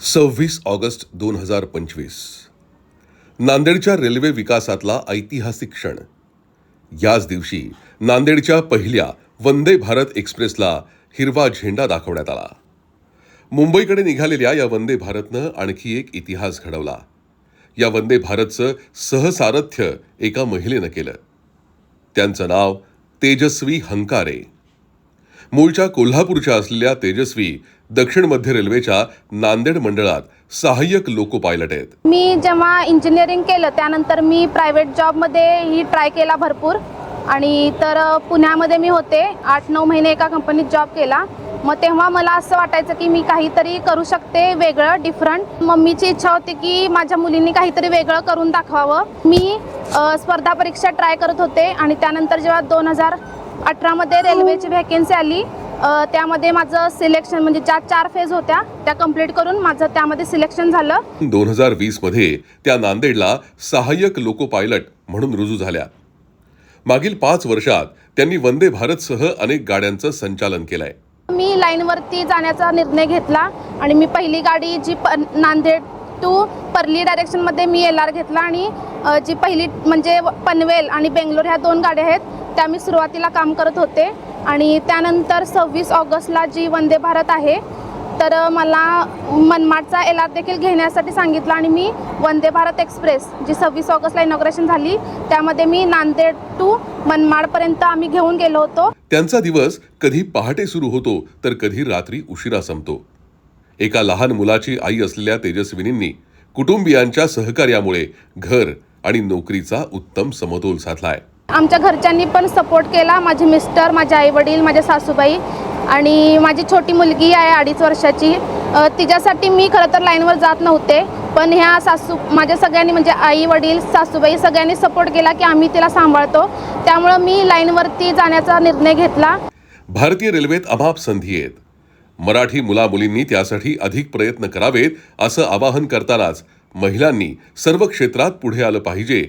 सव्वीस ऑगस्ट दोन हजार पंचवीस. नांदेडच्या रेल्वे विकासातला ऐतिहासिक क्षण. याच दिवशी नांदेडच्या पहिल्या वंदे भारत एक्सप्रेसला हिरवा झेंडा दाखवण्यात आला. मुंबईकडे निघालेल्या या वंदे भारतनं आणखी एक इतिहास घडवला. या वंदे भारतचं सहसारथ्य एका महिलेनं केलं. त्यांचं नाव तेजस्वी हंकारे. मूळच्या कोल्हापूरच्या असलेल्या तेजस्वी दक्षिण मध्य रेल्वेच्या नांदेड मंडळात सहाय्यक लोको पायलट आहेत. मी जेव्हा इंजिनिअरिंग केलं त्यानंतर मी प्रायव्हेट जॉबमध्येही ट्राय केला भरपूर. आणि तर पुण्यामध्ये मी होते. आठ नऊ महिने एका कंपनीत जॉब केला. मग तेव्हा मला असं वाटायचं की मी काहीतरी करू शकते वेगळं डिफरंट मम्मीची इच्छा होती की माझ्या मुलींनी काहीतरी वेगळं करून दाखवावं. मी स्पर्धा परीक्षा ट्राय करत होते. आणि त्यानंतर जेव्हा दोन हजार अठरामध्ये रेल्वेची व्हॅकेन्सी आली. त्यामध्ये माझं सिलेक्शन म्हणजे ज्या चार फेज होत्या त्या कंप्लीट करून माझं त्यामध्ये सिलेक्शन झालं. दोन हजार वीसमध्ये त्या नांदेडला सहाय्यक लोको पायलट म्हणून रुजू झाल्या. मागील पाच वर्षात त्यांनी वंदे भारतसह अनेक गाड्यांचं संचालन केलंय. मी लाईनवरती जाण्याचा निर्णय घेतला आणि मी पहिली गाडी जी नांदेड टू परली डायरेक्शनमध्ये मी एल आर घेतला आणि जी पहिली म्हणजे पनवेल आणि बेंगलोर ह्या दोन गाड्या आहेत त्या मी सुरुवातीला काम करत होते. आणि त्यानंतर सव्वीस ऑगस्टला जी वंदे भारत आहे तर मला मनमाडचा एल आर देखील घेण्यासाठी सांगितलं आणि मी वंदे भारत एक्सप्रेस जी सव्वीस ऑगस्टला इनॉग्रेशन झाली त्यामध्ये मी नांदेड टू मनमाडपर्यंत आम्ही घेऊन गेलो होतो. त्यांचा दिवस कधी पहाटे सुरू होतो तर कधी रात्री उशिरा संपतो. एका लहान मुलाची आई असलेल्या तेजस्विनींनी कुटुंबियांच्या सहकार्यामुळे घर आणि नोकरीचा उत्तम समतोल साधलाय. आमच्या घरच्यांनी पण सपोर्ट केला. माझे मिस्टर माझे आई वडील माझे सासूबाई आणि माझी छोटी मुलगी आहे अडीच वर्षाची. तिच्यासाठी मी खरं तर लाईनवर जात नव्हते पण ह्या सासू माझ्या सगळ्यांनी म्हणजे आई वडील सासूबाई सगळ्यांनी सपोर्ट केला की आम्ही तिला सांभाळतो. त्यामुळं मी लाईनवरती जाण्याचा निर्णय घेतला. भारतीय रेल्वेत अमाप संधी आहेत. मराठी मुलामुलींनी त्यासाठी अधिक प्रयत्न करावेत असं आवाहन करतानाच महिलांनी सर्व क्षेत्रात पुढे आलं पाहिजे.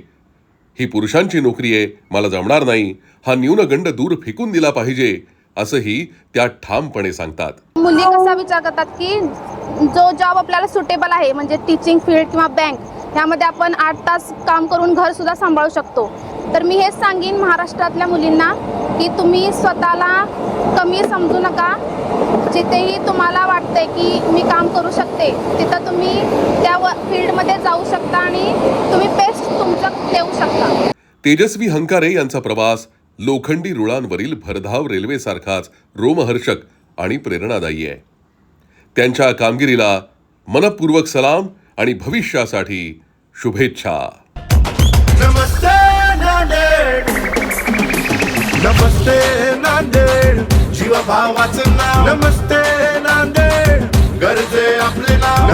ही पुरुषांची नोकरी आहे मला जमणार नाही. हा न्यूनगंड दूर फेकून दिला पाहिजे असंही त्या ठामपणे सांगतात. मुली कसा विचार करतात की जो जॉब आपल्याला सुटेबल आहे म्हणजे टीचिंग फील्ड किंवा बँक ह्यामध्ये आपण आठ तास काम करून घर सुद्धा सांभाळू शकतो. तर मी हेच सांगेन महाराष्ट्रातल्या मुलींना की तुम्ही स्वतःला कमी समजू नका. जिथेही तुम्हाला वाटतंय की मी काम करू शकते तिथं तुम्ही त्या फील्डमध्ये जाऊ शकता आणि तुम्ही बेस्ट तुमचं देऊ शकता. तेजस्वी हंकारे यांचा प्रवास लोखंडी रुळांवरील भरधाव रेल्वेसारखाच रोमहर्षक आणि प्रेरणादायी आहे. त्यांच्या कामगिरीला मनपूर्वक सलाम आणि भविष्यासाठी शुभेच्छा. नमस्ते नांदेड. नमस्ते नांदेड. भावाचं नाव. नमस्ते नांदेड गरजे आपले नाव.